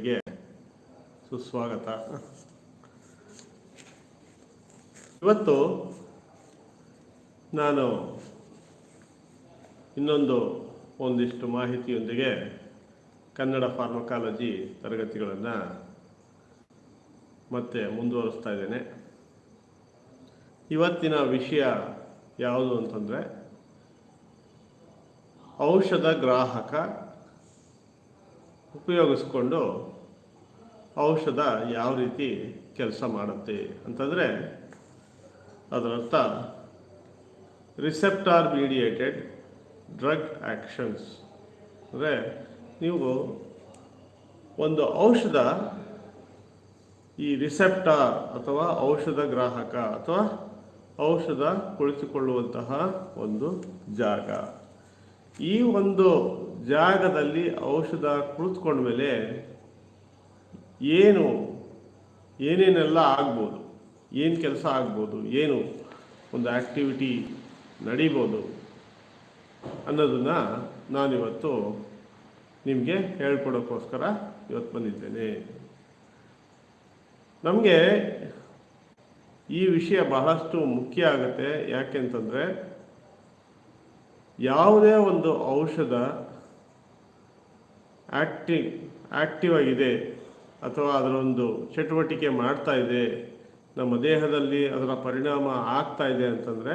ಗೆ ಸುಸ್ವಾಗತ. ಇವತ್ತು ನಾನು ಇನ್ನೊಂದು ಒಂದಿಷ್ಟು ಮಾಹಿತಿಯೊಂದಿಗೆ ಕನ್ನಡ ಫಾರ್ಮಕಾಲಜಿ ತರಗತಿಗಳನ್ನು ಮತ್ತೆ ಮುಂದುವರಿಸ್ತಾ ಇದ್ದೇನೆ. ಇವತ್ತಿನ ವಿಷಯ ಯಾವುದು ಅಂತಂದರೆ ಔಷಧ ಗ್ರಾಹಕ ಉಪಯೋಗಿಸ್ಕೊಂಡು ಔಷಧ ಯಾವ ರೀತಿ ಕೆಲಸ ಮಾಡುತ್ತೆ ಅಂತಂದರೆ ಅದರರ್ಥ ರಿಸೆಪ್ಟಾರ್ ಮೀಡಿಯೇಟೆಡ್ ಡ್ರಗ್ ಆ್ಯಕ್ಷನ್ಸ್ ಅಂದರೆ ನೀವು ಒಂದು ಔಷಧ ಈ ರಿಸೆಪ್ಟಾರ್ ಅಥವಾ ಔಷಧ ಗ್ರಾಹಕ ಅಥವಾ ಔಷಧ ಕುಳಿತುಕೊಳ್ಳುವಂತಹ ಒಂದು ಜಾಗ. ಈ ಒಂದು ಜಾಗದಲ್ಲಿ ಔಷಧ ಕುಳಿತುಕೊಂಡ ಮೇಲೆ ಏನು, ಏನೇನೆಲ್ಲ ಆಗ್ಬೋದು, ಏನು ಕೆಲಸ ಆಗ್ಬೋದು, ಏನು ಒಂದು ಆ್ಯಕ್ಟಿವಿಟಿ ನಡೀಬೋದು ಅನ್ನೋದನ್ನು ನಾನಿವತ್ತು ನಿಮಗೆ ಹೇಳ್ಕೊಡೋಕ್ಕೋಸ್ಕರ ಇವತ್ತು ಬಂದಿದ್ದೇನೆ. ನಮಗೆ ಈ ವಿಷಯ ಬಹಳಷ್ಟು ಮುಖ್ಯ ಆಗುತ್ತೆ. ಯಾಕೆಂತಂದರೆ ಯಾವುದೇ ಒಂದು ಔಷಧ ಆಕ್ಟಿವ್ ಆಕ್ಟಿವ್ ಆಗಿದೆ ಅಥವಾ ಅದರೊಂದು ಚಟುವಟಿಕೆ ಮಾಡ್ತಾ ಇದೆ, ನಮ್ಮ ದೇಹದಲ್ಲಿ ಅದರ ಪರಿಣಾಮ ಆಗ್ತಾ ಇದೆ ಅಂತಂದರೆ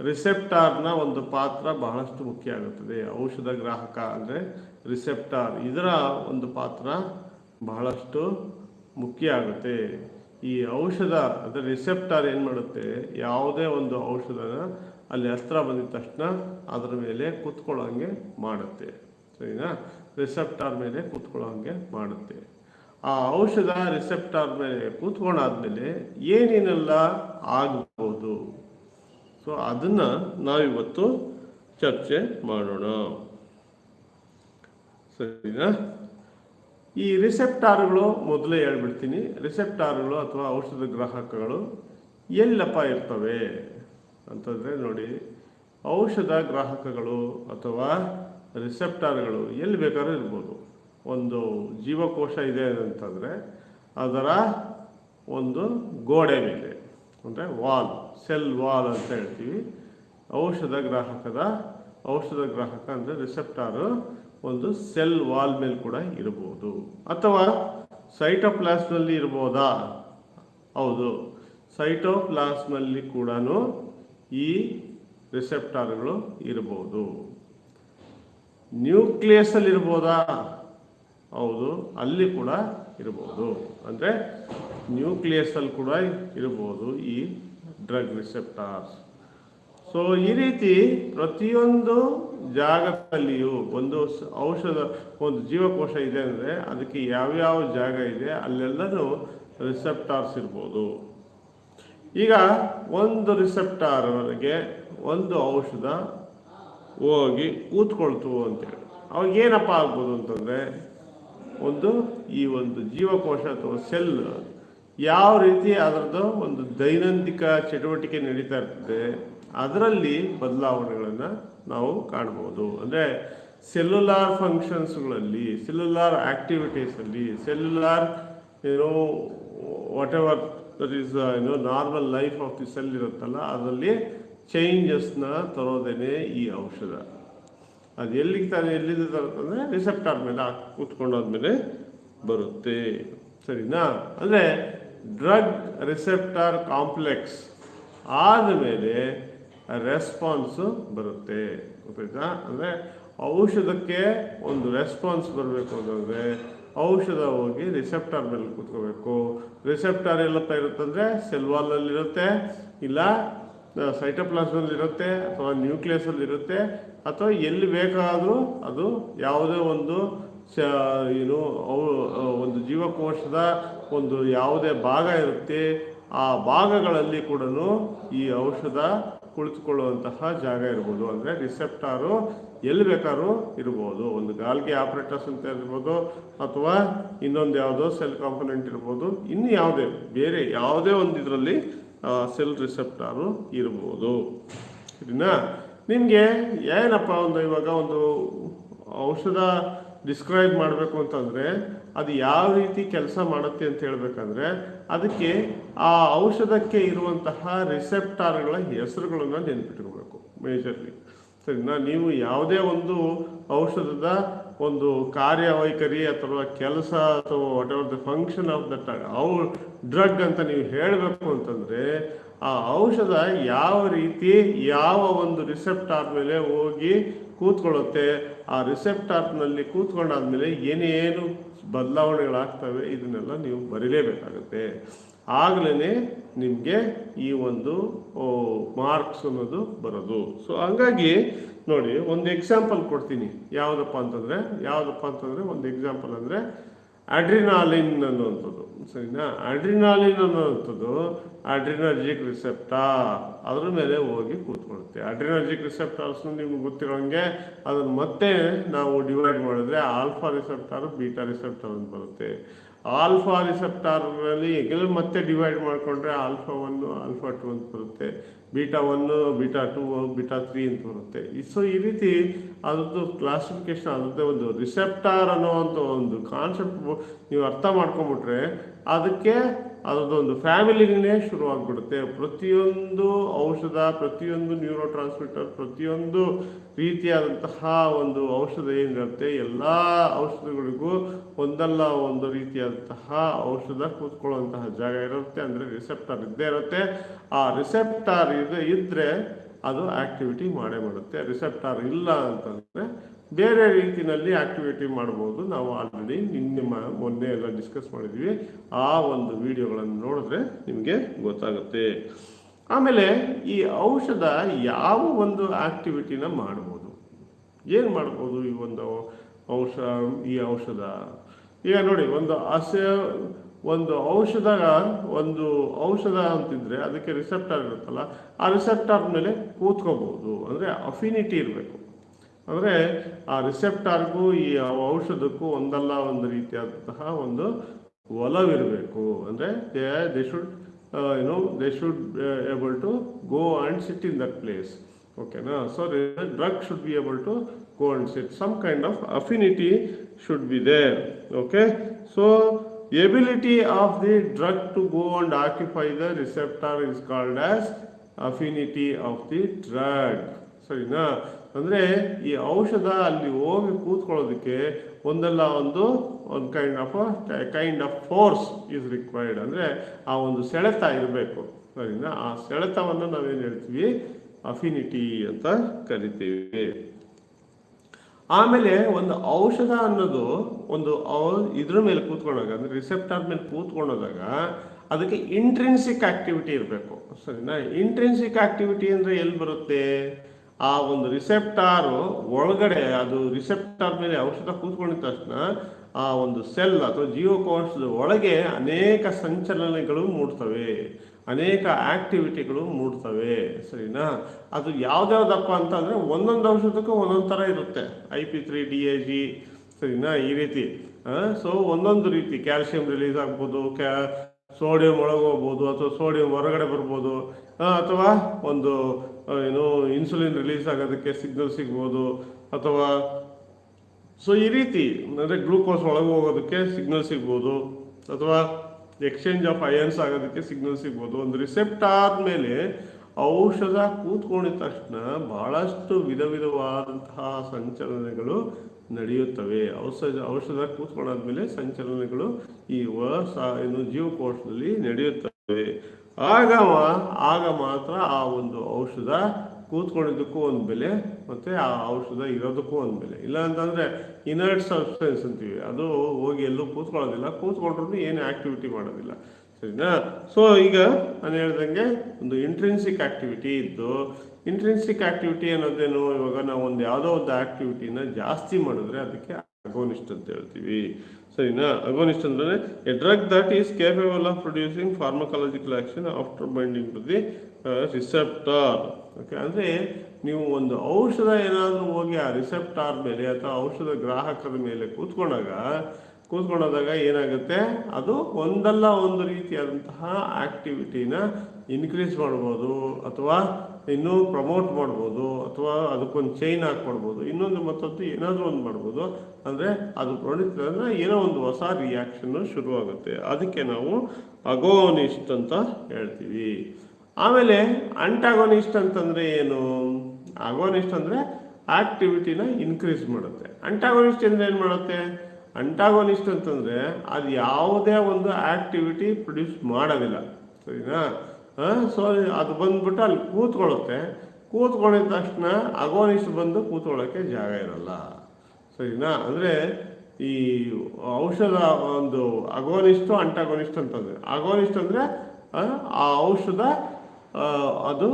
ರಿಸೆಪ್ಟಾರ್ನ ಒಂದು ಪಾತ್ರ ಬಹಳಷ್ಟು ಮುಖ್ಯ ಆಗುತ್ತದೆ. ಔಷಧ ಗ್ರಾಹಕ ಅಂದರೆ ರಿಸೆಪ್ಟಾರ್ ಇದರ ಒಂದು ಪಾತ್ರ ಬಹಳಷ್ಟು ಮುಖ್ಯ ಆಗುತ್ತೆ. ಈ ಔಷಧ ಅಂದರೆ ರಿಸೆಪ್ಟಾರ್ ಏನು ಮಾಡುತ್ತೆ? ಯಾವುದೇ ಒಂದು ಔಷಧನ ಅಲ್ಲಿ ಹತ್ರ ಬಂದಿದ ತಕ್ಷಣ ಅದರ ಮೇಲೆ ಕೂತ್ಕೊಳ್ಳೋಂಗೆ ಮಾಡುತ್ತೆ. ಸರಿನಾ ರಿಸೆಪ್ಟಾರ್ ಮೇಲೆ ಕೂತ್ಕೊಳ್ಳೋ ಹಾಗೆ ಮಾಡುತ್ತೆ. ಆ ಔಷಧ ರಿಸೆಪ್ಟಾರ್ ಮೇಲೆ ಕೂತ್ಕೊಂಡಾದ್ಮೇಲೆ ಏನೇನೆಲ್ಲ ಆಗ್ಬೋದು? ಸೊ, ಅದನ್ನು ನಾವಿವತ್ತು ಚರ್ಚೆ ಮಾಡೋಣ. ಸರಿನಾ? ಈ ರಿಸೆಪ್ಟಾರ್ಗಳು ಮೊದಲೇ ಹೇಳ್ಬಿಡ್ತೀನಿ. ರಿಸೆಪ್ಟಾರ್ಗಳು ಅಥವಾ ಔಷಧ ಗ್ರಾಹಕಗಳು ಎಲ್ಲಪ್ಪ ಇರ್ತವೆ? ಅಂತಂದರೆ ನೋಡಿ, ಔಷಧ ಗ್ರಾಹಕಗಳು ಅಥವಾ ರಿಸೆಪ್ಟಾರ್ಗಳು ಎಲ್ಲಿ ಬೇಕಾದ್ರೂ ಇರ್ಬೋದು. ಒಂದು ಜೀವಕೋಶ ಇದೆ ಅಂತಂದರೆ ಅದರ ಒಂದು ಗೋಡೆ ಮೇಲೆ, ಅಂದರೆ ವಾಲ್, ಸೆಲ್ ವಾಲ್ ಅಂತ ಹೇಳ್ತೀವಿ. ಔಷಧ ಗ್ರಾಹಕದ, ಔಷಧ ಗ್ರಾಹಕ ಅಂದರೆ ರಿಸೆಪ್ಟಾರು ಒಂದು ಸೆಲ್ ವಾಲ್ ಮೇಲೆ ಕೂಡ ಇರಬಹುದು ಅಥವಾ ಸೈಟೋಪ್ಲಾಸ್ನಲ್ಲಿ ಇರ್ಬೋದಾ? ಹೌದು. ಸೈಟೋಪ್ಲಾಸ್ನಲ್ಲಿ ಕೂಡ ಈ ರಿಸೆಪ್ಟಾರ್ಗಳು ಇರ್ಬೋದು. ನ್ಯೂಕ್ಲಿಯಸ್ಸಲ್ಲಿ ಇರ್ಬೋದಾ? ಹೌದು, ಅಲ್ಲಿ ಕೂಡ ಇರ್ಬೋದು. ಅಂದರೆ ನ್ಯೂಕ್ಲಿಯಸ್ಸಲ್ಲಿ ಕೂಡ ಇರ್ಬೋದು ಈ ಡ್ರಗ್ ರಿಸೆಪ್ಟಾರ್ಸ್ ಸೊ ಈ ರೀತಿ ಪ್ರತಿಯೊಂದು ಜಾಗದಲ್ಲಿಯೂ ಒಂದು ಔಷಧ, ಒಂದು ಜೀವಕೋಶ ಇದೆ ಅಂದರೆ ಅದಕ್ಕೆ ಯಾವ್ಯಾವ ಜಾಗ ಇದೆ, ಅಲ್ಲೆಲ್ಲನೂ ರಿಸೆಪ್ಟಾರ್ಸ್ ಇರ್ಬೋದು. ಈಗ ಒಂದು ರಿಸೆಪ್ಟಾರ್ವರೆಗೆ ಒಂದು ಔಷಧ ಹೋಗಿ ಕೂತ್ಕೊಳ್ತು ಅಂತೇಳಿ. ಅವಾಗ ಏನಪ್ಪ ಆಗ್ಬೋದು ಅಂತಂದರೆ, ಒಂದು ಈ ಒಂದು ಜೀವಕೋಶ ಅಥವಾ ಸೆಲ್ ಯಾವ ರೀತಿ ಅದರದ್ದು ಒಂದು ದೈನಂದಿಕ ಚಟುವಟಿಕೆ ನಡೀತಾ ಇರ್ತದೆ, ಅದರಲ್ಲಿ ಬದಲಾವಣೆಗಳನ್ನು ನಾವು ಕಾಣ್ಬೋದು. ಅಂದರೆ ಸೆಲ್ಯುಲಾರ್ ಫಂಕ್ಷನ್ಸ್ಗಳಲ್ಲಿ ಸೆಲ್ಯುಲಾರ್ ಆ್ಯಕ್ಟಿವಿಟೀಸಲ್ಲಿ ಸೆಲ್ಯುಲಾರ್ ಏನೋ ವಾಟ್ ಎವರ್ ದಟ್ ಈಸ್ ಏನೋ normal life of the cell ಇರುತ್ತಲ್ಲ, ಅದರಲ್ಲಿ ಚೇಂಜಸ್ನ ತರೋದೇನೆ ಈ ಔಷಧ. ಅದು ಎಲ್ಲಿಗೆ ತಾನೆ, ಎಲ್ಲಿಂದ ತರುತ್ತಂದರೆ ರಿಸೆಪ್ಟಾರ್ ಮೇಲೆ ಕೂತ್ಕೊಂಡಾದ್ಮೇಲೆ ಬರುತ್ತೆ. ಸರಿನಾ? ಅಂದರೆ ಡ್ರಗ್ ರಿಸೆಪ್ಟಾರ್ ಕಾಂಪ್ಲೆಕ್ಸ್ ಆದಮೇಲೆ ರೆಸ್ಪಾನ್ಸು ಬರುತ್ತೆ. ಗೊತ್ತಾಯ್ತಾ? ಅಂದರೆ ಔಷಧಕ್ಕೆ ಒಂದು ರೆಸ್ಪಾನ್ಸ್ ಬರಬೇಕು ಅಂತಂದರೆ ಔಷಧ ಹೋಗಿ ರಿಸೆಪ್ಟಾರ್ ಮೇಲೆ ಕೂತ್ಕೋಬೇಕು. ರಿಸೆಪ್ಟಾರ್ ಎಲ್ಲಪ್ಪ ಇರುತ್ತಂದರೆ ಸೆಲ್ ವಾಲಲ್ಲಿ ಇರುತ್ತೆ ಇಲ್ಲ ಸೈಟೋಪ್ಲಾಸ್ಮಲ್ಲಿ ಇರುತ್ತೆ ಅಥವಾ ನ್ಯೂಕ್ಲಿಯಸ್ಸಲ್ಲಿ ಇರುತ್ತೆ ಅಥವಾ ಎಲ್ಲಿ ಬೇಕಾದರೂ ಅದು ಯಾವುದೇ ಒಂದು ಸ, ಏನು ಒಂದು ಜೀವಕೋಶದ ಒಂದು ಯಾವುದೇ ಭಾಗ ಇರುತ್ತೆ, ಆ ಭಾಗಗಳಲ್ಲಿ ಕೂಡ ಈ ಔಷಧ ಕುಳಿತುಕೊಳ್ಳುವಂತಹ ಜಾಗ ಇರ್ಬೋದು. ಅಂದರೆ ರಿಸೆಪ್ಟಾರು ಎಲ್ಲಿ ಬೇಕಾದ್ರೂ ಇರ್ಬೋದು. ಒಂದು ಗಾಲ್ಗೆ ಆಪ್ರೇಟರ್ಸ್ ಅಂತ ಇರ್ಬೋದು, ಅಥವಾ ಇನ್ನೊಂದು ಯಾವುದೋ ಸೆಲ್ ಕಾಂಪೊನೆಂಟ್ ಇರ್ಬೋದು. ಇನ್ನು ಯಾವುದೇ, ಬೇರೆ ಯಾವುದೇ ಒಂದು ಇದರಲ್ಲಿ ಸೆಲ್ ರಿಸೆಪ್ಟಾರು ಇರ್ಬೋದು. ಸರಿನಾ? ನಿಮಗೆ ಏನಪ್ಪ ಒಂದು ಇವಾಗ ಒಂದು ಔಷಧ ಡಿಸ್ಕ್ರೈಬ್ ಮಾಡಬೇಕು ಅಂತಂದರೆ ಅದು ಯಾವ ರೀತಿ ಕೆಲಸ ಮಾಡುತ್ತೆ ಅಂತ ಹೇಳಬೇಕಂದ್ರೆ ಅದಕ್ಕೆ ಆ ಔಷಧಕ್ಕೆ ಇರುವಂತಹ ರಿಸೆಪ್ಟಾರ್ಗಳ ಹೆಸರುಗಳನ್ನು ನೆನ್ಪಿಟ್ಕೋಬೇಕು ಮೇಜರ್ಲಿ ಸರಿನಾ? ನೀವು ಯಾವುದೇ ಒಂದು ಔಷಧದ ಒಂದು ಕಾರ್ಯವೈಖರಿ ಅಥವಾ ಕೆಲಸ ಅಥವಾ whatever the function of that ಅವು ಡ್ರಗ್ ಅಂತ ನೀವು ಹೇಳಬೇಕು ಅಂತಂದರೆ, ಆ ಔಷಧ ಯಾವ ರೀತಿ ಯಾವ ಒಂದು ರಿಸೆಪ್ಟಾರ್ ಮೇಲೆ ಹೋಗಿ ಕೂತ್ಕೊಳ್ಳುತ್ತೆ, ಆ ರಿಸೆಪ್ಟಾರ್ನಲ್ಲಿ ಕೂತ್ಕೊಂಡಾದ್ಮೇಲೆ ಏನೇನು ಬದಲಾವಣೆಗಳಾಗ್ತವೆ ಇದನ್ನೆಲ್ಲ ನೀವು ಬರೀಲೇಬೇಕಾಗುತ್ತೆ. ಆಗಲೇ ನಿಮಗೆ ಈ ಒಂದು ಮಾರ್ಕ್ಸ್ ಅನ್ನೋದು ಬರೋದು. ಸೊ ಹಂಗಾಗಿ ನೋಡಿ, ಒಂದು ಎಕ್ಸಾಂಪಲ್ ಕೊಡ್ತೀನಿ. ಯಾವುದಪ್ಪ ಅಂತಂದರೆ ಯಾವುದಪ್ಪ ಅಂತಂದರೆ, ಒಂದು ಎಕ್ಸಾಂಪಲ್ ಅಂದರೆ ಅಡ್ರಿನಾಲಿನ್ ಅನ್ನುವಂಥದ್ದು. ಸರಿನಾ? ಅಡ್ರಿನಾಲಿನ್ ಅನ್ನುವಂಥದ್ದು ಅಡ್ರಿನರ್ಜಿಕ್ ರಿಸೆಪ್ಟಾ ಅದ್ರ ಮೇಲೆ ಹೋಗಿ ಕೂತ್ಕೊಳ್ಳುತ್ತೆ. ಅಡ್ರಿನರ್ಜಿಕ್ ರಿಸೆಪ್ಟಾರ್ಸ್ ನಿಮ್ಗೆ ಗೊತ್ತಿರೋಂಗೆ ಅದನ್ನು ಮತ್ತೆ ನಾವು ಡಿವೈಡ್ ಮಾಡಿದ್ರೆ ಆಲ್ಫಾ ರಿಸೆಪ್ಟಾರ್ ಬೀಟಾ ರಿಸೆಪ್ಟಾರ್ ಅಂತ ಬರುತ್ತೆ. ಆಲ್ಫಾ ರಿಸೆಪ್ಟಾರಲ್ಲಿ ಕೆಲವು ಮತ್ತೆ ಡಿವೈಡ್ ಮಾಡಿಕೊಂಡ್ರೆ ಆಲ್ಫಾ ಒನ್ನು ಆಲ್ಫಾ ಟು ಅಂತ ಬರುತ್ತೆ. Beta one beta two, beta three ಅಂತ ಬರುತ್ತೆ. ಸೊ ಈ ರೀತಿ ಅದರದ್ದು ಕ್ಲಾಸಿಫಿಕೇಶನ್ ಅದರದ್ದೇ ಒಂದು ರಿಸೆಪ್ಟಾರ್ ಅನ್ನೋವಂಥ ಒಂದು ಕಾನ್ಸೆಪ್ಟ್ ನೀವು ಅರ್ಥ ಮಾಡ್ಕೊಂಬಿಟ್ರೆ ಅದಕ್ಕೆ ಅದರದ್ದೊಂದು ಫ್ಯಾಮಿಲಿನೇ ಶುರುವಾಗ್ಬಿಡುತ್ತೆ. ಪ್ರತಿಯೊಂದು ಔಷಧ, ಪ್ರತಿಯೊಂದು ನ್ಯೂರೋ ಟ್ರಾನ್ಸ್ಮಿಟರ್ ಪ್ರತಿಯೊಂದು ರೀತಿಯಾದಂತಹ ಒಂದು ಔಷಧ ಏನಿರುತ್ತೆ, ಎಲ್ಲ ಔಷಧಗಳಿಗೂ ಒಂದಲ್ಲ ಒಂದು ರೀತಿಯಾದಂತಹ ಔಷಧ ಕೂತ್ಕೊಳ್ಳುವಂತಹ ಜಾಗ ಇರುತ್ತೆ. ಅಂದರೆ ರಿಸೆಪ್ಟರ್ ಇದ್ದೇ ಇರುತ್ತೆ. ಆ ರಿಸೆಪ್ಟರ್ ಇದು ಇದ್ದರೆ ಅದು ಆಕ್ಟಿವಿಟಿ ಮಾಡೇ ಮಾಡುತ್ತೆ. ರಿಸೆಪ್ಟರ್ ಇಲ್ಲ ಅಂತಂದರೆ ಬೇರೆ ರೀತಿಯಲ್ಲಿ ಆಕ್ಟಿವಿಟಿ ಮಾಡ್ಬೋದು. ನಾವು ಆಲ್ರೆಡಿ ನಿನ್ನೆ ಮೊನ್ನೆ ಎಲ್ಲ ಡಿಸ್ಕಸ್ ಮಾಡಿದ್ವಿ. ಆ ಒಂದು ವಿಡಿಯೋಗಳನ್ನು ನೋಡಿದ್ರೆ ನಿಮಗೆ ಗೊತ್ತಾಗುತ್ತೆ. ಆಮೇಲೆ ಈ ಔಷಧ ಯಾವ ಒಂದು ಆಕ್ಟಿವಿಟಿನ ಮಾಡ್ಬೋದು? ಏನು ಮಾಡ್ಬೋದು ಈ ಒಂದು ಔಷಧ ಈ ಔಷಧ? ಈಗ ನೋಡಿ, ಒಂದು ಹಸ ಒಂದು ಔಷಧ ಒಂದು ಔಷಧ ಅಂತಿದ್ರೆ ಅದಕ್ಕೆ ರಿಸೆಪ್ಟರ್ ಇರುತ್ತಲ್ಲ, ಆ ರಿಸೆಪ್ಟರ್ ಮೇಲೆ ಕೂತ್ಕೋಬಹುದು ಅಂದರೆ ಅಫಿನಿಟಿ ಇರಬೇಕು. ಅಂದರೆ ಆ ರಿಸೆಪ್ಟಾರ್ಗೂ ಈ ಔಷಧಕ್ಕೂ ಒಂದಲ್ಲ ಒಂದು ರೀತಿಯಾದಂತಹ ಒಂದು ಒಲವಿರಬೇಕು. ಅಂದರೆ they they should you know they should able to go and sit in that place ಓಕೆನಾ so drug should be able to go and sit some kind of affinity should be there okay so ability of the drug to go and occupy the receptor is called as affinity of the drug ಸರಿನಾ? ಅಂದರೆ ಈ ಔಷಧ ಅಲ್ಲಿ ಹೋಗಿ ಕೂತ್ಕೊಳ್ಳೋದಕ್ಕೆ ಒಂದಲ್ಲ ಒಂದು ಒಂದು kind of kind of force is required ಅಂದರೆ ಆ ಒಂದು ಸೆಳೆತ ಇರಬೇಕು. ಸರಿನಾ? ಆ ಸೆಳೆತವನ್ನು ನಾವೇನು ಹೇಳ್ತೀವಿ? ಅಫಿನಿಟಿ ಅಂತ ಕರಿತೀವಿ. ಆಮೇಲೆ ಒಂದು ಔಷಧ ಅನ್ನೋದು ಒಂದು ಇದ್ರ ಮೇಲೆ ಕೂತ್ಕೊಂಡಾಗ, ಅಂದರೆ ರಿಸೆಪ್ಟರ್ ಮೇಲೆ ಕೂತ್ಕೊಂಡೋದಾಗ ಅದಕ್ಕೆ ಇಂಟ್ರೆನ್ಸಿಕ್ ಆಕ್ಟಿವಿಟಿ ಇರಬೇಕು. ಸರಿನಾ? ಇಂಟ್ರೆನ್ಸಿಕ್ ಆಕ್ಟಿವಿಟಿ ಅಂದರೆ ಎಲ್ಲಿ ಬರುತ್ತೆ? ಆ ಒಂದು ರಿಸೆಪ್ಟಾರು ಒಳಗಡೆ, ಅದು ರಿಸೆಪ್ಟಾರ್ ಮೇಲೆ ಔಷಧ ಕೂತ್ಕೊಂಡಿದ ತಕ್ಷಣ ಆ ಒಂದು ಸೆಲ್ ಅಥವಾ ಜೀವಕೋಶದ ಒಳಗೆ ಅನೇಕ ಸಂಚಲನೆಗಳು ಮೂಡ್ತವೆ. ಅನೇಕ ಆಕ್ಟಿವಿಟಿಗಳು ಮೂಡ್ತವೆ. ಸರಿನಾ? ಅದು ಯಾವ್ದ್ಯಾವ್ದಪ್ಪ ಅಂತಂದ್ರೆ ಒಂದೊಂದು ಔಷಧಕ್ಕೂ ಒಂದೊಂದು ಥರ ಇರುತ್ತೆ. I P three, D A G, ಸರಿನಾ? ಈ ರೀತಿ. ಸೊ ಒಂದೊಂದು ರೀತಿ. ಕ್ಯಾಲ್ಸಿಯಂ ರಿಲೀಸ್ ಆಗ್ಬೋದು, ಕ್ಯಾ, ಸೋಡಿಯಂ ಒಳಗೆ ಹೋಗ್ಬೋದು ಅಥವಾ ಸೋಡಿಯಂ ಹೊರಗಡೆ ಬರ್ಬೋದು ಅಥವಾ ಒಂದು ಏನು ಇನ್ಸುಲಿನ್ ರಿಲೀಸ್ ಆಗೋದಕ್ಕೆ ಸಿಗ್ನಲ್ ಸಿಗ್ಬೋದು ಅಥವಾ ಸೊ ಈ ರೀತಿ ಅಂದರೆ ಗ್ಲೂಕೋಸ್ ಒಳಗೆ ಹೋಗೋದಕ್ಕೆ ಸಿಗ್ನಲ್ ಸಿಗ್ಬೋದು ಅಥವಾ ಎಕ್ಸ್ಚೇಂಜ್ ಆಫ್ ಅಯನ್ಸ್ ಆಗೋದಕ್ಕೆ ಸಿಗ್ನಲ್ ಸಿಗ್ಬೋದು. ಒಂದು ರಿಸೆಪ್ಟ್ ಆದಮೇಲೆ ಔಷಧ ಕೂತ್ಕೊಂಡಿದ ತಕ್ಷಣ ಬಹಳಷ್ಟು ವಿಧ ವಿಧವಾದಂತಹ ಸಂಚಲನೆಗಳು ನಡೆಯುತ್ತವೆ. ಔಷಧ ಔಷಧ ಕೂತ್ಕೊಂಡಾದ್ಮೇಲೆ ಸಂಚಲನೆಗಳು ಈ ಏನು ಜೀವಕೋಶದಲ್ಲಿ ನಡೆಯುತ್ತವೆ. ಆಗ ಆಗ ಮಾತ್ರ ಆ ಒಂದು ಔಷಧ ಕೂತ್ಕೊಂಡಿದ್ದಕ್ಕೂ ಒಂದು ಬೆಲೆ, ಮತ್ತು ಆ ಔಷಧ ಇರೋದಕ್ಕೂ ಒಂದು ಬೆಲೆ. ಇಲ್ಲ ಅಂತಂದ್ರೆ ಇನರ್ಟ್ ಸಬ್ಸ್ಟೆನ್ಸ್ ಅಂತೀವಿ. ಅದು ಹೋಗಿ ಎಲ್ಲೂ ಕೂತ್ಕೊಳ್ಳೋದಿಲ್ಲ. ಕೂತ್ಕೊಂಡ್ರೂ ಏನು ಆ್ಯಕ್ಟಿವಿಟಿ ಮಾಡೋದಿಲ್ಲ. ಸರಿನಾ? ಸೊ ಈಗ ನಾನು ಹೇಳ್ದಂಗೆ ಒಂದು ಇಂಟ್ರೆನ್ಸಿಕ್ ಆಕ್ಟಿವಿಟಿ ಇದ್ದು ಇಂಟ್ರೆನ್ಸಿಕ್ ಆಕ್ಟಿವಿಟಿ ಅನ್ನೋದೇನು? ಇವಾಗ ನಾವು ಒಂದು ಯಾವುದೋ ಒಂದು ಆ್ಯಕ್ಟಿವಿಟಿನ ಜಾಸ್ತಿ ಮಾಡಿದ್ರೆ ಅದಕ್ಕೆ ಅಗೋನಿಸ್ಟ್ ಅಂತ ಹೇಳ್ತೀವಿ ಸರಿನಾ ಅಗೋನಿಸ್ಟ್ ಅಂದ್ರೆ a drug that is capable of producing pharmacological action after binding to the receptor okay ಅಂದರೆ ನೀವು ಒಂದು ಔಷಧ ಏನಾದರೂ ಹೋಗಿ ಆ ರಿಸೆಪ್ಟಾರ್ ಮೇಲೆ ಅಥವಾ ಔಷಧ ಗ್ರಾಹಕರ ಮೇಲೆ ಕೂತ್ಕೊಂಡಾಗ, ಕೂತ್ಕೊಂಡೋದಾಗ ಏನಾಗುತ್ತೆ? ಅದು ಒಂದಲ್ಲ ಒಂದು ರೀತಿಯಾದಂತಹ ಆಕ್ಟಿವಿಟಿನ ಇನ್ಕ್ರೀಸ್ ಮಾಡ್ಬೋದು. ಅಥವಾ ಇನ್ನೂ ಪ್ರಮೋಟ್ ಮಾಡ್ಬೋದು ಅಥವಾ ಅದಕ್ಕೊಂದು ಚೈನ್ ಹಾಕ್ಕೊಡ್ಬೋದು, ಇನ್ನೊಂದು ಮತ್ತೊಂದು ಏನಾದರೂ ಒಂದು ಮಾಡ್ಬೋದು, ಅಂದರೆ ಅದು ಪ್ರೊಡಿಕ್ಟ್ ಅಂದರೆ ಏನೋ ಒಂದು ಹೊಸ ರಿಯಾಕ್ಷನ್ನು ಶುರುವಾಗುತ್ತೆ. ಅದಕ್ಕೆ ನಾವು ಅಗೋನಿಸ್ಟ್ ಅಂತ ಹೇಳ್ತೀವಿ. ಆಮೇಲೆ ಅಂಟಾಗೋನಿಸ್ಟ್ ಅಂತಂದರೆ ಏನು? ಅಗೋನಿಸ್ಟ್ ಅಂದರೆ ಆಕ್ಟಿವಿಟಿನ ಇನ್ಕ್ರೀಸ್ ಮಾಡುತ್ತೆ. ಅಂಟಾಗೋನಿಸ್ಟ್ ಅಂದರೆ ಏನು ಮಾಡುತ್ತೆ? ಅಂಟಾಗೋನಿಸ್ಟ್ ಅಂತಂದರೆ ಅದು ಯಾವುದೇ ಒಂದು ಆಕ್ಟಿವಿಟಿ ಪ್ರೊಡ್ಯೂಸ್ ಮಾಡೋದಿಲ್ಲ. ಸರಿನಾ? ಸೊ ಅದು ಬಂದ್ಬಿಟ್ಟು ಅಲ್ಲಿ ಕೂತ್ಕೊಳ್ಳುತ್ತೆ. ಕೂತ್ಕೊಂಡಿದ ತಕ್ಷಣ ಅಗೋನಿಸ್ಟ್ ಬಂದು ಕೂತ್ಕೊಳ್ಳೋಕ್ಕೆ ಜಾಗ ಇರಲ್ಲ. ಸರಿನಾ? ಅಂದರೆ ಈ ಔಷಧ ಒಂದು ಅಗೋನಿಸ್ಟು ಅಂಟಾಗೋನಿಸ್ಟ್ ಅಂತಂದರೆ ಅಗೋನಿಸ್ಟ್ ಅಂದರೆ ಆ ಔಷಧ ಅದು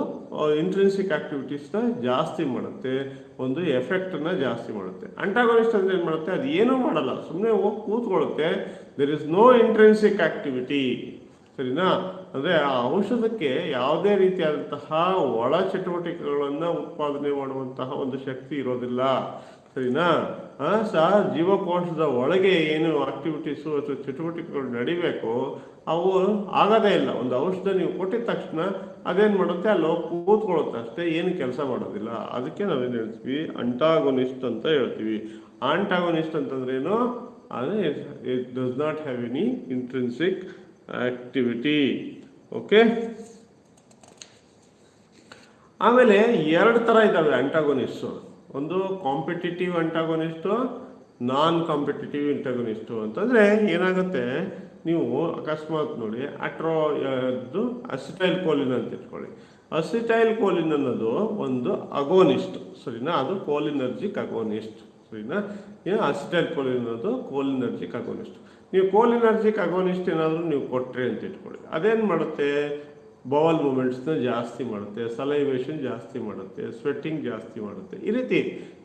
ಇಂಟ್ರೆನ್ಸಿಕ್ ಆಕ್ಟಿವಿಟೀಸ್ನ ಜಾಸ್ತಿ ಮಾಡುತ್ತೆ. ಒಂದು ಎಫೆಕ್ಟನ್ನ ಜಾಸ್ತಿ ಮಾಡುತ್ತೆ. ಅಂಟಾಗೋನಿಸ್ಟ್ ಅಂದ್ರೆ ಏನು ಮಾಡುತ್ತೆ? ಅದು ಏನೂ ಮಾಡಲ್ಲ. ಸುಮ್ಮನೆ ಹೋಗಿ ಕೂತ್ಕೊಳ್ಳುತ್ತೆ. There is no intrinsic activity ಸರಿನಾ? ಅಂದರೆ ಆ ಔಷಧಕ್ಕೆ ಯಾವುದೇ ರೀತಿಯಾದಂತಹ ಒಳ ಚಟುವಟಿಕೆಗಳನ್ನು ಉತ್ಪಾದನೆ ಮಾಡುವಂತಹ ಒಂದು ಶಕ್ತಿ ಇರೋದಿಲ್ಲ. ಸರಿನಾ? ಸಹ ಜೀವಕೋಶದ ಒಳಗೆ ಏನು ಆಕ್ಟಿವಿಟೀಸು ಅಥವಾ ಚಟುವಟಿಕೆಗಳು ನಡಿಬೇಕು ಅವು ಆಗೋದೇ ಇಲ್ಲ. ಒಂದು ಔಷಧ ನೀವು ಕೊಟ್ಟಿದ ತಕ್ಷಣ ಅದೇನು ಮಾಡುತ್ತೆ? ಅಲ್ಲಿ ಹೋಗಿ ಕೂತ್ಕೊಳ್ಳುತ್ತೆ ಅಷ್ಟೇ, ಏನು ಕೆಲಸ ಮಾಡೋದಿಲ್ಲ. ಅದಕ್ಕೆ ನಾವೇನು ಹೇಳ್ತೀವಿ? ಅಂಟಾಗೋನಿಸ್ಟ್ ಅಂತ ಹೇಳ್ತೀವಿ. ಆಂಟಾಗೋನಿಸ್ಟ್ ಅಂತಂದ್ರೇನು ಅದು it does not have any intrinsic activity okay ಆಮೇಲೆ ಎರಡು ಥರ ಇದ್ದಾವೆ ಅಂಟಾಗೋನಿಸ್ಟು ಒಂದು ಕಾಂಪಿಟೇಟಿವ್ ಅಂಟಾಗೋನಿಸ್ಟು ನಾನ್ ಕಾಂಪಿಟೇಟಿವ್ ಅಂಟಾಗೋನಿಸ್ಟು ಅಂತಂದರೆ ಏನಾಗುತ್ತೆ? ನೀವು ಅಕಸ್ಮಾತ್ ನೋಡಿ ಅಟ್ರೋ ಇದು ಅಸಿಟೈಲ್ ಕೋಲಿನ್ ಅಂತ ಇಟ್ಕೊಳ್ಳಿ. ಅಸಿಟೈಲ್ ಕೋಲಿನ್ ಅನ್ನೋದು ಒಂದು ಅಗೋನಿಸ್ಟ್ ಸರಿನಾ? ಅದು ಕೋಲಿನರ್ಜಿಕ್ ಅಗೋನಿಸ್ಟ್ ಸರಿನಾ? ಏನು? ಅಸಿಟೈಲ್ ಕೋಲಿನ್ ಅನ್ನೋದು ಕೋಲಿನರ್ಜಿಕ್ ಅಗೋನಿಸ್ಟ್ ನೀವು ಕೋಲಿನರ್ಜಿಕ್ ಅಗೋನಿಸ್ಟ್ ಏನಾದರೂ ನೀವು ಕೊಟ್ಟರೆ ಅಂತ ಇಟ್ಕೊಳ್ಳಿ. ಅದೇನು ಮಾಡುತ್ತೆ? ಬವಲ್ ಮೂಮೆಂಟ್ಸ್ನ ಜಾಸ್ತಿ ಮಾಡುತ್ತೆ, ಸಲೈವೇಷನ್ ಜಾಸ್ತಿ ಮಾಡುತ್ತೆ ಸ್ವೆಟ್ಟಿಂಗ್ ಜಾಸ್ತಿ ಮಾಡುತ್ತೆ. ಈ ರೀತಿ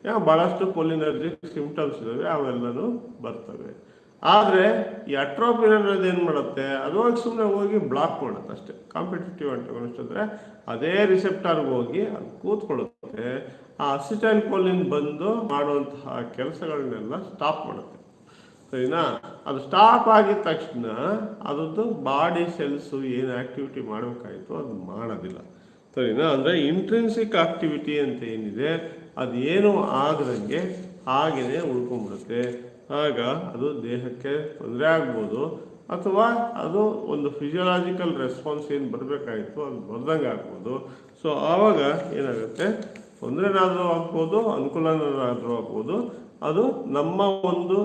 ಯಾವ ಭಾಳಷ್ಟು ಕೋಲಿನರ್ಜಿಕ್ ಸಿಂಪ್ಟಮ್ಸ್ ಇದ್ದಾವೆ ಅವೆಲ್ಲನೂ ಬರ್ತವೆ. ಆದರೆ ಈ ಅಟ್ರೋಪಿನ್ ಅನ್ನೋದು ಏನು ಮಾಡುತ್ತೆ? ಅದು ಹೋಗಿ ಸುಮ್ಮನೆ ಹೋಗಿ ಬ್ಲಾಕ್ ಮಾಡುತ್ತೆ ಅಷ್ಟೇ. ಕಾಂಪಿಟೇಟಿವ್ ಅಂಟಗೋನಿಸ್ಟ್ ಅಂದರೆ ಅದೇ ರಿಸೆಪ್ಟಾರ್ಗೆ ಹೋಗಿ ಅದು ಕೂತ್ಕೊಳ್ಳುತ್ತೆ. ಆ ಅಸಿಟೈಲ್ ಕೋಲಿನ್ ಬಂದು ಮಾಡುವಂತಹ ಕೆಲಸಗಳನ್ನೆಲ್ಲ ಸ್ಟಾಪ್ ಮಾಡುತ್ತೆ. ಸರಿನಾ? ಅದು ಸ್ಟಾಪ್ ಆಗಿದ ತಕ್ಷಣ ಅದರದ್ದು ಬಾಡಿ ಸೆಲ್ಸು ಏನು ಆ್ಯಕ್ಟಿವಿಟಿ ಮಾಡಬೇಕಾಯಿತು ಅದು ಮಾಡೋದಿಲ್ಲ. ಸರಿನಾ? ಅಂದರೆ ಇಂಟ್ರೆನ್ಸಿಕ್ ಆಕ್ಟಿವಿಟಿ ಅಂತ ಏನಿದೆ, ಅದು ಏನು ಆಗದಂಗೆ ಹಾಗೆಯೇ ಉಳ್ಕೊಂಡ್ಬಿಡುತ್ತೆ. ಆಗ ಅದು ದೇಹಕ್ಕೆ ತೊಂದರೆ ಆಗ್ಬೋದು, ಅಥವಾ ಅದು ಒಂದು ಫಿಸಿಯೋಲಾಜಿಕಲ್ ರೆಸ್ಪಾನ್ಸ್ ಏನು ಬರಬೇಕಾಗಿತ್ತು ಅದು ಬರ್ದಂಗೆ ಆಗ್ಬೋದು ಸೊ ಆವಾಗ ಏನಾಗುತ್ತೆ? ತೊಂದರೆನಾದರೂ ಆಗ್ಬೋದು, ಅನುಕೂಲನಾದರೂ ಆಗ್ಬೋದು. ಅದು ನಮ್ಮ ಒಂದು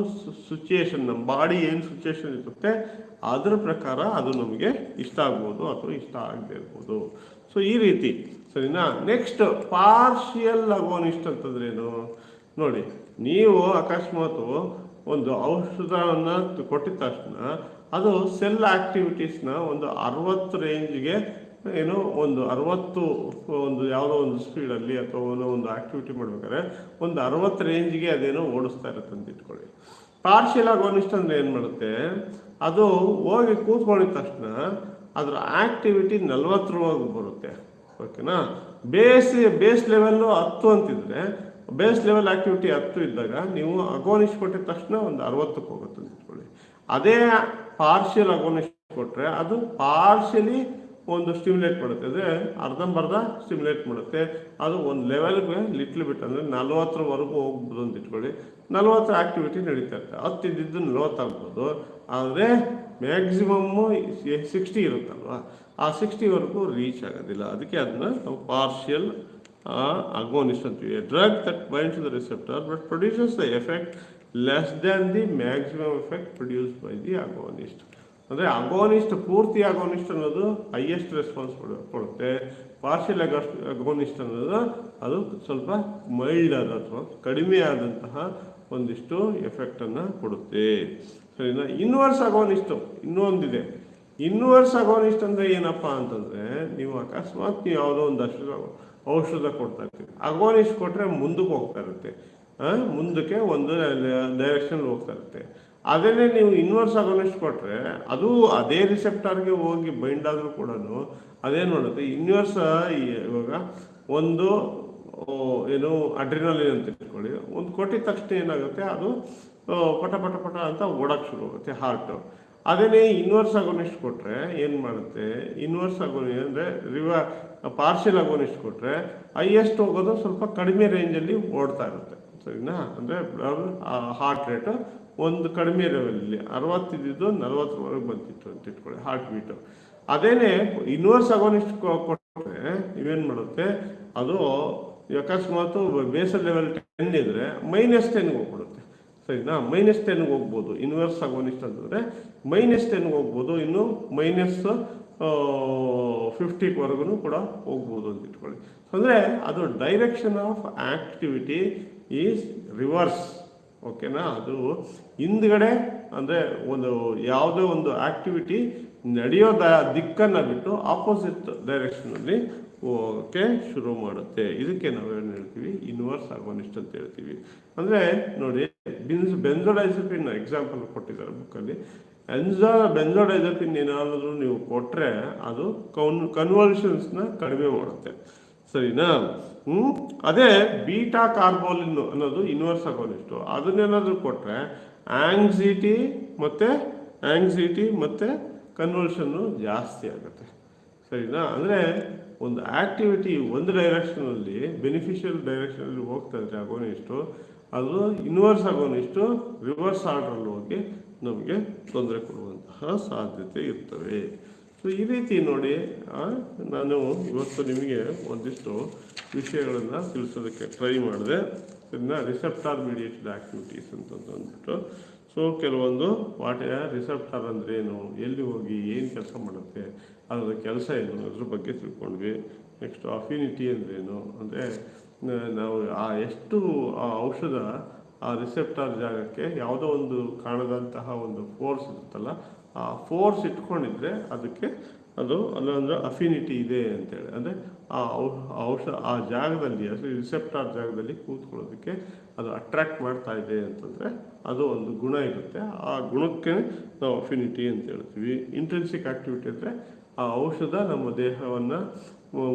ಸಿಚುಯೇಷನ್ ನಮ್ಮ ಬಾಡಿ ಏನು ಸಿಚುಯೇಷನ್ ಇರುತ್ತೆ, ಅದರ ಪ್ರಕಾರ ಅದು ನಮಗೆ ಇಷ್ಟ ಆಗ್ಬೋದು ಅಥವಾ ಇಷ್ಟ ಆಗದೆ ಇರ್ಬೋದು ಸೊ ಈ ರೀತಿ. ಸರಿನಾ? ನೆಕ್ಸ್ಟ್ ಪಾರ್ಷಿಯಲ್ ಅಗೋನಿಸ್ಟ್ ಅಂತಂದ್ರೇನು ನೋಡಿ, ನೀವು ಅಕಸ್ಮಾತ್ ಒಂದು ಔಷಧವನ್ನು ಕೊಟ್ಟಿದ ತಕ್ಷಣ ಅದು ಸೆಲ್ ಆಕ್ಟಿವಿಟೀಸ್ನ ಒಂದು ಅರವತ್ತು ರೇಂಜ್ಗೆ ಏನು ಒಂದು ಅರವತ್ತು, ಒಂದು ಯಾವುದೋ ಒಂದು ಸ್ಪೀಡಲ್ಲಿ ಅಥವಾ ಏನೋ ಒಂದು ಆಕ್ಟಿವಿಟಿ ಮಾಡ್ಬೇಕಾದ್ರೆ ಒಂದು ಅರವತ್ತು ರೇಂಜ್ಗೆ ಅದೇನೋ ಓಡಿಸ್ತಾ ಇರುತ್ತೆ ಅಂತ ಇಟ್ಕೊಳ್ಳಿ. ಪಾರ್ಷಿಯಲ್ ಒಂದಿಷ್ಟು ಅಂದರೆ ಏನು ಮಾಡುತ್ತೆ? ಅದು ಹೋಗಿ ಕೂತ್ಕೊಂಡಿದ ತಕ್ಷಣ ಅದರ ಆಕ್ಟಿವಿಟಿ ನಲ್ವತ್ತರವರೆಗೂ ಬರುತ್ತೆ. ಓಕೆನಾ ಬೇಸ್ ಬೇಸ್ ಲೆವೆಲ್ಲು ಹತ್ತು ಅಂತಿದ್ರೆ ಬೇಸ್ ಲೆವೆಲ್ ಆಕ್ಟಿವಿಟಿ ಹತ್ತು ಇದ್ದಾಗ ನೀವು ಅಗೋನಿಶ್ ಕೊಟ್ಟಿದ ತಕ್ಷಣ ಒಂದು ಅರವತ್ತಕ್ಕೆ ಹೋಗುತ್ತೆ ಅಂತ ಇಟ್ಕೊಳ್ಳಿ. ಅದೇ ಪಾರ್ಷಿಯಲ್ ಅಗೋನಿಸ್ಟ್ ಕೊಟ್ಟರೆ ಅದು ಪಾರ್ಷಿಯಲಿ ಒಂದು ಸ್ಟಿಮ್ಯುಲೇಟ್ ಮಾಡುತ್ತೆ. ಅಂದರೆ ಅರ್ಧಂಬರ್ಧ ಸ್ಟಿಮ್ಯುಲೇಟ್ ಮಾಡುತ್ತೆ. ಅದು ಒಂದು ಲೆವೆಲ್ಗೆ ಲಿಟ್ಲ್ ಬಿಟ್ ಅಂದರೆ ನಲ್ವತ್ತರವರೆಗೂ ಹೋಗ್ಬೋದು ಅಂತ ಇಟ್ಕೊಳ್ಳಿ. ನಲ್ವತ್ತರ ಆ್ಯಕ್ಟಿವಿಟಿ ನಡೀತಾ ಇರುತ್ತೆ. ಹತ್ತಿದ್ದು ನಲ್ವತ್ತಾಗ್ಬೋದು ಆದರೆ ಮ್ಯಾಕ್ಸಿಮಮ್ಮು ಸಿಕ್ಸ್ಟಿ ಇರುತ್ತಲ್ವ? ಆ ಸಿಕ್ಸ್ಟಿವರೆಗೂ ರೀಚ್ ಆಗೋದಿಲ್ಲ. ಅದಕ್ಕೆ ಅದನ್ನ ನಾವು ಪಾರ್ಷಿಯಲ್ ಅಗೋನಿಸ್ಟ್ ಅಂತೀವಿ drug that binds the receptor but produces the effect less than the maximum effect produce by the agonist ಅಂದರೆ ಅಗೋನಿಸ್ಟ್ ಪೂರ್ತಿ ಅಗೋನಿಸ್ಟ್ ಅನ್ನೋದು ಹೈಯೆಸ್ಟ್ ರೆಸ್ಪಾನ್ಸ್ ಕೊಡುತ್ತೆ. ಪಾರ್ಷಿಯಲ್ ಅಗೋನಿಸ್ಟ್ ಅನ್ನೋದು ಅದು ಸ್ವಲ್ಪ ಮೈಲ್ಡ್ ಆದ ಅಥವಾ ಕಡಿಮೆ ಆದಂತಹ ಒಂದಿಷ್ಟು ಎಫೆಕ್ಟನ್ನು ಕೊಡುತ್ತೆ. ಸರಿನಾ? ಇನ್ವರ್ಸ್ ಅಗೋನಿಸ್ಟು ಇನ್ನೊಂದಿದೆ. ಇನ್ವರ್ಸ್ ಅಗೋನಿಸ್ಟ್ ಅಂದರೆ ಏನಪ್ಪ ಅಂತಂದರೆ ನೀವು ಅಕಸ್ಮಾತ್ ನೀವು ಯಾವುದೋ ಒಂದು ಔಷಧ ಔಷಧ ಕೊಡ್ತಾ ಇರ್ತೀವಿ ಅಗೋನಿಸ್ಟ್ ಕೊಟ್ಟರೆ ಮುಂದಕ್ಕೆ ಹೋಗ್ತಾ ಇರುತ್ತೆ. ಮುಂದಕ್ಕೆ ಒಂದು ಡೈರೆಕ್ಷನ್ ಹೋಗ್ತಾ ಇರುತ್ತೆ. ಅದನ್ನೇ ನೀವು ಇನ್ವರ್ಸ್ ಅಗೋನಿಸ್ಟ್ ಕೊಟ್ಟರೆ ಅದು ಅದೇ ರಿಸೆಪ್ಟರ್ಗೆ ಹೋಗಿ ಬೈಂಡ್ ಆದರೂ ಕೂಡ ಅದೇನು ಮಾಡುತ್ತೆ ಇನ್ವರ್ಸ್ ಇವಾಗ ಒಂದು ಏನು ಅಡ್ರಿನಲಿನ್ ಅಂತ ಇಟ್ಕೊಳ್ಳಿ. ಒಂದು ಕೊಟ್ಟಿದ ತಕ್ಷಣ ಏನಾಗುತ್ತೆ, ಅದು ಪಟ ಪಟ ಪಟ ಅಂತ ಓಡಕ್ಕೆ ಶುರು ಆಗುತ್ತೆ ಹಾರ್ಟು ಅದನ್ನೇ ಇನ್ವರ್ಸ್ ಅಗೋನಿಸ್ಟ್ ಕೊಟ್ಟರೆ ಏನು ಮಾಡುತ್ತೆ? ಇನ್ವರ್ಸ್ ಅಗೋನಿ ಅಂದರೆ ರಿವ ಪಾರ್ಷಿಯಲ್ ಅಗೋನಿಸ್ಟ್ ಕೊಟ್ಟರೆ ಹೈಯೆಸ್ಟ್ ಹೋಗೋದು ಸ್ವಲ್ಪ ಕಡಿಮೆ ರೇಂಜಲ್ಲಿ ಓಡ್ತಾ ಇರುತ್ತೆ. ಸರಿನಾ? ಅಂದರೆ ಹಾರ್ಟ್ ರೇಟು ಒಂದು ಕಡಿಮೆ ಲೆವೆಲಲ್ಲಿ ಅರವತ್ತಿದ್ದು ನಲವತ್ತರವರೆಗೆ ಬಂತಿತ್ತು ಅಂತ ಇಟ್ಕೊಳ್ಳಿ ಹಾರ್ಟ್ ಬೀಟು ಅದೇನೇ ಇನ್ವರ್ಸ್ ಅಗೋನಿಸ್ಟ್ ಕೊಟ್ಟರೆ ಇವೇನು ಮಾಡುತ್ತೆ, ಅದು ಅಕಸ್ಮಾತ್ ಬೇಸಲ್ ಲೆವೆಲ್ ಟೆನ್ ಇದ್ದರೆ ಮೈನಸ್ ಟೆನ್ಗೆ ಹೋಗ್ಬಿಡುತ್ತೆ. ಸರಿನಾ? ಮೈನಸ್ ಟೆನ್ಗೆ ಹೋಗ್ಬೋದು ಇನ್ವರ್ಸ್ ಅಗೋನಿಸ್ಟ್ ಅಂತಂದರೆ ಮೈನಸ್ ಟೆನ್ಗೆ ಹೋಗ್ಬೋದು, ಇನ್ನು ಮೈನಸ್ ಫಿಫ್ಟಿವರೆಗೂ ಕೂಡ ಹೋಗ್ಬೋದು ಅಂತ ಇಟ್ಕೊಳ್ಳಿ. ಅಂದರೆ ಅದು direction of activity is reverse ಓಕೆನಾ? ಅದು ಹಿಂದ್ಗಡೆ ಅಂದರೆ ಒಂದು ಯಾವುದೇ ಒಂದು ಆಕ್ಟಿವಿಟಿ ನಡೆಯೋ ದ ದಿಕ್ಕನ್ನು ಬಿಟ್ಟು ಆಪೋಸಿಟ್ ಡೈರೆಕ್ಷನಲ್ಲಿ ಹೋಗೋಕ್ಕೆ ಶುರು ಮಾಡುತ್ತೆ. ಇದಕ್ಕೆ ನಾವೇನು ಹೇಳ್ತೀವಿ? ಇನ್ವರ್ಸ್ ಆಗೋನಿಸ್ಟ್ ಅಂತ ಹೇಳ್ತೀವಿ. ಅಂದರೆ ನೋಡಿ, ಬಿನ್ಸ್ ಬೆಂಜೋಡೈಸಪಿನ್ ಎಕ್ಸಾಂಪಲ್ ಕೊಟ್ಟಿದ್ದಾರೆ ಬುಕ್ಕಲ್ಲಿ ಎಂಜಾ ಬೆಂಜೋಡೈಸಪಿನ್ ಏನಾದರೂ ನೀವು ಕೊಟ್ಟರೆ ಅದು ಕೌನ್ ಕನ್ವರ್ಷನ್ಸ್ನ ಕಡಿಮೆ ಮಾಡುತ್ತೆ. ಸರಿನಾ? ಹ್ಞೂ ಅದೇ ಬೀಟಾ ಕಾರ್ಬೋಲಿನ್ ಅನ್ನೋದು ಇನ್ವರ್ಸ್ ಆಗೋದಿಷ್ಟು ಅದನ್ನೇನಾದರೂ ಕೊಟ್ಟರೆ ಆಂಗ್ಸಿಟಿ ಮತ್ತು ಆಂಗ್ಸಿಟಿ ಮತ್ತು ಕನ್ವರ್ಷನ್ನು ಜಾಸ್ತಿ ಆಗುತ್ತೆ. ಸರಿನಾ? ಅಂದರೆ ಒಂದು ಆಕ್ಟಿವಿಟಿ ಒಂದು ಡೈರೆಕ್ಷನಲ್ಲಿ ಬೆನಿಫಿಷಿಯಲ್ ಡೈರೆಕ್ಷನಲ್ಲಿ ಹೋಗ್ತಾ ಇದ್ರೆ ಆಗೋನಿಷ್ಟು ಅದು ಇನ್ವರ್ಸ್ ಆಗೋನಿಷ್ಟು ರಿವರ್ಸ್ ಆರ್ಡ್ರಲ್ಲಿ ಹೋಗಿ ನಮಗೆ ತೊಂದರೆ ಕೊಡುವಂತಹ ಸಾಧ್ಯತೆ ಇರ್ತವೆ. ಸೊ ಈ ರೀತಿ ನೋಡಿ ನಾನು ಇವತ್ತು ನಿಮಗೆ ಒಂದಿಷ್ಟು ವಿಷಯಗಳನ್ನು ತಿಳಿಸೋದಕ್ಕೆ ಟ್ರೈ ಮಾಡಿದೆ. ಇದನ್ನ ರಿಸೆಪ್ಟಾರ್ ಮೀಡಿಯೇಟೆಡ್ ಆಕ್ಟಿವಿಟೀಸ್ ಅಂತ ಅಂದ್ಬಿಟ್ಟು. ಸೊ ಕೆಲವೊಂದು ವಾಟ್ ರಿಸೆಪ್ಟಾರ್ ಅಂದ್ರೆ ಏನು? ಎಲ್ಲಿ ಹೋಗಿ ಏನು ಕೆಲಸ ಮಾಡುತ್ತೆ? ಅದರ ಕೆಲಸ ಏನು? ಅದ್ರ ಬಗ್ಗೆ ತಿಳ್ಕೊಂಡ್ವಿ. ನೆಕ್ಸ್ಟ್ ಅಫಿನಿಟಿ ಅಂದ್ರೇನು ಅಂದರೆ ನಾವು ಆ ಎಷ್ಟು, ಆ ಔಷಧ ಆ ರಿಸೆಪ್ಟಾರ್ ಜಾಗಕ್ಕೆ ಯಾವುದೋ ಒಂದು ಕಾಣದಂತಹ ಒಂದು ಫೋರ್ಸ್ ಇರುತ್ತಲ್ಲ ಫೋರ್ಸ್ ಇಟ್ಕೊಂಡಿದ್ರೆ ಅದಕ್ಕೆ ಅದು ಅಲ್ಲೊಂದು ಅಫಿನಿಟಿ ಇದೆ ಅಂತೇಳಿ. ಅಂದರೆ ಆ ಆ ಔಷಧ ಆ ಜಾಗದಲ್ಲಿ ರಿಸೆಪ್ಟಾರ್ ಜಾಗದಲ್ಲಿ ಕೂತ್ಕೊಳ್ಳೋದಕ್ಕೆ ಅದು ಅಟ್ರ್ಯಾಕ್ಟ್ ಮಾಡ್ತಾ ಇದೆ ಅಂತಂದರೆ ಅದು ಒಂದು ಗುಣ ಇರುತ್ತೆ. ಆ ಗುಣಕ್ಕೆ ನಾವು ಅಫಿನಿಟಿ ಅಂತ ಹೇಳ್ತೀವಿ. ಇಂಟ್ರೆನ್ಸಿಕ್ ಆಕ್ಟಿವಿಟಿ ಅಂದರೆ ಆ ಔಷಧ ನಮ್ಮ ದೇಹವನ್ನು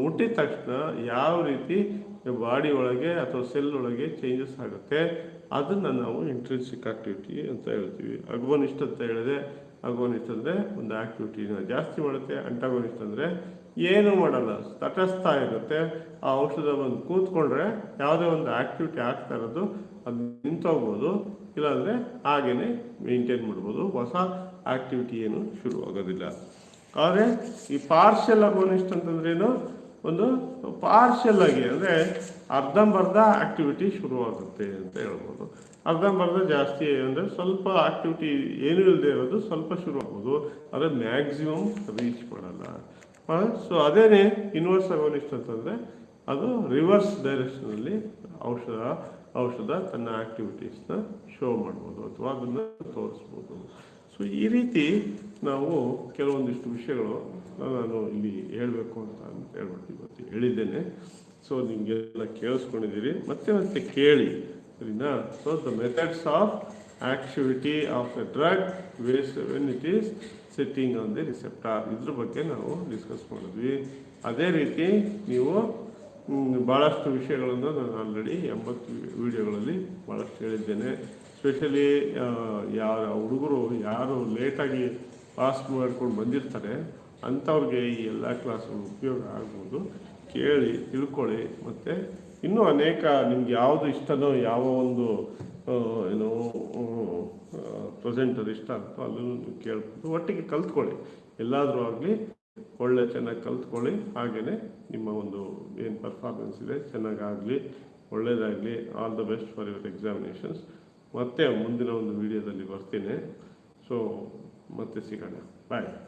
ಮುಟ್ಟಿದ ತಕ್ಷಣ ಯಾವ ರೀತಿ ಬಾಡಿ ಒಳಗೆ ಅಥವಾ ಸೆಲ್ ಒಳಗೆ ಚೇಂಜಸ್ ಆಗುತ್ತೆ, ಅದನ್ನು ನಾವು ಇಂಟ್ರೆನ್ಸಿಕ್ ಆಕ್ಟಿವಿಟಿ ಅಂತ ಹೇಳ್ತೀವಿ. ಅಗ್ವನಿಷ್ಠ ಅಂತ ಹೇಳಿದೆ ಅಗೋನಿಸ್ಟ್ ಅಂದರೆ ಒಂದು ಆ್ಯಕ್ಟಿವಿಟಿನ ಜಾಸ್ತಿ ಮಾಡುತ್ತೆ ಅಂಟಾಗೋನಿಸ್ಟ್ ಅಂದರೆ ಏನು ಮಾಡಲ್ಲ, ತಟಸ್ಥ ಇರುತ್ತೆ. ಆ ಔಷಧ ಬಂದು ಕೂತ್ಕೊಂಡ್ರೆ ಯಾವುದೇ ಒಂದು ಆಕ್ಟಿವಿಟಿ ಆಗ್ತಾ ಇರೋದು, ಅದು ನಿಂತೋಗ್ಬೋದು, ಇಲ್ಲಾಂದರೆ ಹಾಗೇ ಮೇಂಟೈನ್ ಮಾಡ್ಬೋದು. ಹೊಸ ಆಕ್ಟಿವಿಟಿ ಏನು ಶುರು ಆಗೋದಿಲ್ಲ ಆದರೆ ಈ ಪಾರ್ಷಿಯಲ್ ಅಗೋನಿಸ್ಟ್ ಅಂತಂದ್ರೇನು ಒಂದು ಪಾರ್ಷಿಯಲ್ ಆಗಿ, ಅಂದರೆ ಅರ್ಧಂಬರ್ಧ ಆಕ್ಟಿವಿಟಿ ಶುರುವಾಗುತ್ತೆ ಅಂತ ಹೇಳ್ಬೋದು. ಅರ್ಧಂಬರ್ಧ ಜಾಸ್ತಿ ಅಂದರೆ ಸ್ವಲ್ಪ ಆಕ್ಟಿವಿಟಿ ಏನೂ ಇಲ್ಲದೆ ಇರೋದು ಸ್ವಲ್ಪ ಶುರು ಆಗ್ಬೋದು. ಆದರೆ ಮ್ಯಾಕ್ಸಿಮಮ್ ರೀಚ್ ಮಾಡಲ್ಲ. ಸೊ ಅದೇನೇ ಇನ್ವರ್ಸ್ ಆಗೋನಿಸ್ಟ್ ಅಂತಂದರೆ ಅದು ರಿವರ್ಸ್ ಡೈರೆಕ್ಷನಲ್ಲಿ ಔಷಧ ಔಷಧ ತನ್ನ ಆಕ್ಟಿವಿಟೀಸ್ನ ಶೋ ಮಾಡ್ಬೋದು ಅಥವಾ ಅದನ್ನು ತೋರಿಸ್ಬೋದು. ಸೊ ಈ ರೀತಿ ನಾವು ಕೆಲವೊಂದಿಷ್ಟು ವಿಷಯಗಳು ನಾನು ಇಲ್ಲಿ ಹೇಳಬೇಕು ಅಂತ ಹೇಳ್ಬಿಟ್ಟು ಇವತ್ತು ಹೇಳಿದ್ದೇನೆ. ಸೊ ನಿಮಗೆಲ್ಲ ಕೇಳಿಸ್ಕೊಂಡಿದ್ದೀರಿ. ಮತ್ತೆ ಮತ್ತೆ ಕೇಳಿ. ಸರಿನಾ so the methods of activity of a drug waste when it is sitting on the receptor ಇದ್ರ ಬಗ್ಗೆ ನಾವು ಡಿಸ್ಕಸ್ ಮಾಡಿದ್ವಿ. ಅದೇ ರೀತಿ ನೀವು ಭಾಳಷ್ಟು ವಿಷಯಗಳನ್ನು ನಾನು ಆಲ್ರೆಡಿ ಎಂಬತ್ತು ವಿಡಿಯೋಗಳಲ್ಲಿ ಭಾಳಷ್ಟು ಹೇಳಿದ್ದೇನೆ. ಸ್ಪೆಷಲಿ ಯಾರ ಹುಡುಗರು ಯಾರು ಲೇಟಾಗಿ ಪಾಸ್ ಮಾಡ್ಕೊಂಡು ಬಂದಿರ್ತಾರೆ ಅಂಥವ್ರಿಗೆ ಈ ಎಲ್ಲ ಕ್ಲಾಸ್ಗಳು ಉಪಯೋಗ ಆಗ್ಬೋದು. ಕೇಳಿ, ತಿಳ್ಕೊಳ್ಳಿ. ಮತ್ತು ಇನ್ನೂ ಅನೇಕ ನಿಮ್ಗೆ ಯಾವುದು ಇಷ್ಟನೋ ಯಾವ ಒಂದು ಏನು ಪ್ರೆಸೆಂಟರ್ ಇಷ್ಟ ಆಗುತ್ತೋ ಅಲ್ಲೂ ಕೇಳ್ಬೋದು. ಒಟ್ಟಿಗೆ ಕಲ್ತ್ಕೊಳ್ಳಿ. ಎಲ್ಲಾದರೂ ಆಗಲಿ, ಒಳ್ಳೆ ಚೆನ್ನಾಗಿ ಕಲ್ತ್ಕೊಳ್ಳಿ. ಹಾಗೆಯೇ ನಿಮ್ಮ ಒಂದು ಏನು ಪರ್ಫಾರ್ಮೆನ್ಸ್ ಇದೆ, ಚೆನ್ನಾಗಾಗಲಿ ಒಳ್ಳೆಯದಾಗಲಿ all the best for your examinations ಮತ್ತೆ ಮುಂದಿನ ಒಂದು ವಿಡಿಯೋದಲ್ಲಿ ಬರ್ತೀನಿ. ಸೊ ಮತ್ತೆ ಸಿಗೋಣ. ಬಾಯ್